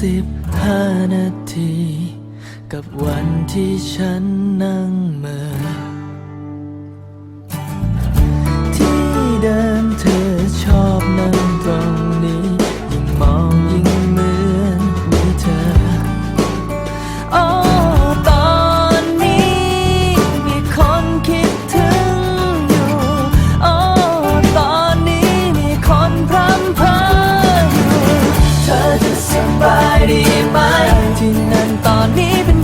สิบห้านาที กับวันที่ฉันนั่งเมื่อ สบายดีไหมที่นั่นตอนนี้เป็น